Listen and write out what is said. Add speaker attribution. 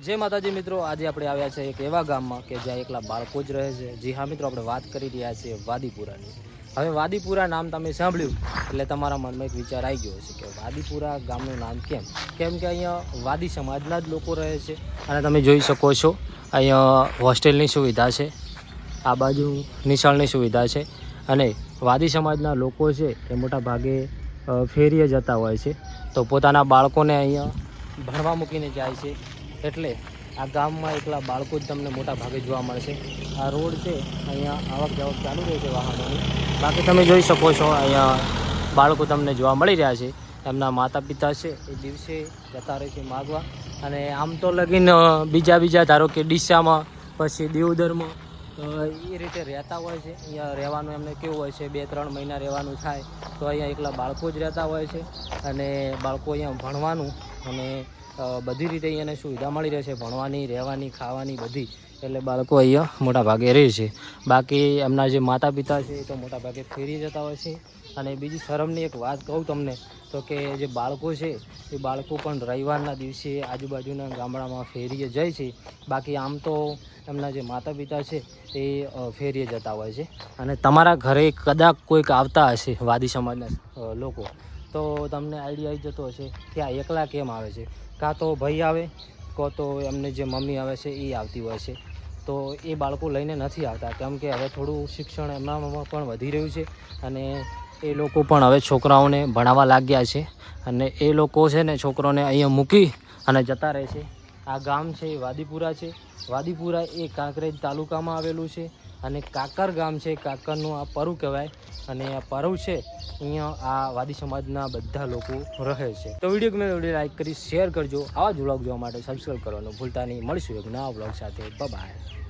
Speaker 1: જય માતાજી મિત્રો, આજે આપણે આવ્યા છે એક એવા ગામમાં કે જ્યાં એકલા બાળકો જ રહે છે. જી હા મિત્રો, આપણે વાત કરી રહ્યા છીએ વાદીપુરાની. હવે વાદીપુરા નામ તમે સાંભળ્યું, એટલે તમારા મનમાં એક વિચાર આવી ગયો હશે કે વાદીપુરા ગામનું નામ કેમ? કેમ કે અહીંયા વાદી સમાજના જ લોકો રહે છે અને તમે જોઈ શકો છો, અહીંયા હોસ્ટેલની સુવિધા છે, આ બાજુ નિશાળની સુવિધા છે અને વાદી સમાજના લોકો છે એ મોટા ભાગે ફેરીએ જતા હોય છે. તો પોતાના બાળકોને અહીંયા ભણવા મૂકીને જાય છે. એટલે આ ગામમાં એકલા બાળકો જ તમને મોટા ભાગે જોવા મળશે. આ રોડ છે, અહીંયા આવક જાવક ચાલુ રહે છે વાહનોની. બાકી તમે જોઈ શકો છો, અહીંયા બાળકો તમને જોવા મળી રહ્યા છે. એમના માતા પિતા છે, એ દિવસે જતા રહે છે માગવા. અને આમ તો લગીન બીજા બીજા ધારો કે ડીસામાં, પછી દેવદરમાં એ રીતે રહેતા હોય છે. અહીંયા રહેવાનું એમને કેવું હોય છે, બે ત્રણ મહિના રહેવાનું થાય, તો અહીંયા એકલા બાળકો જ રહેતા હોય છે. અને બાળકો અહીંયા ભણવાનું અને બધી રીતે અહીંયાને સુવિધા મળી રહે છે ભણવાની, રહેવાની, ખાવાની બધી. એટલે બાળકો અહીંયા મોટા ભાગે રહે છે. બાકી એમના જે માતા પિતા છે એ તો મોટાભાગે ફેરી જતા હોય છે. અને બીજી શરમની એક વાત કહું તમને, તો કે જે બાળકો છે, એ બાળકો પણ રવિવારના દિવસે આજુબાજુના ગામડામાં ફેરીએ જાય છે. બાકી આમ તો એમના જે માતા પિતા છે એ ફેરીએ જતા હોય છે. અને તમારા ઘરે કદાચ કોઈક આવતા હશે, વાદી સમાજના લોકો. તો તમને આઈડિયા આવી જતો હશે કે આ એકલા કેમ આવે છે? કાં તો ભાઈ આવે, કાં તો એમને જે મમ્મી આવે છે એ આવતી હોય છે. તો એ બાળકો લઈને નથી આવતા, કેમ કે હવે થોડું શિક્ષણ એમનામાં પણ વધી રહ્યું છે અને એ લોકો પણ હવે છોકરાઓને ભણાવવા લાગ્યા છે. અને એ લોકો છે ને છોકરોને અહીંયા મૂકી અને જતા રહે છે. આ ગામ છે, એ વાદીપુરા છે. વાદીપુરા એ કાંકરેજ તાલુકામાં આવેલું છે અને કાકર ગામ છે, કાકરનું આ પરુ કહેવાય. અને આ પરુ છે, અહીંયા આ વાદી સમાજના બધા લોકો રહે છે. તો વીડિયો ગમે વીડિયો લાઈક કરી, શેર કરજો. આવા જ વ્લોગ જોવા માટે સબસ્ક્રાઈબ કરવાનું ભૂલતા નહીં. મળીશું એક નવા વ્લોગ સાથે. બાય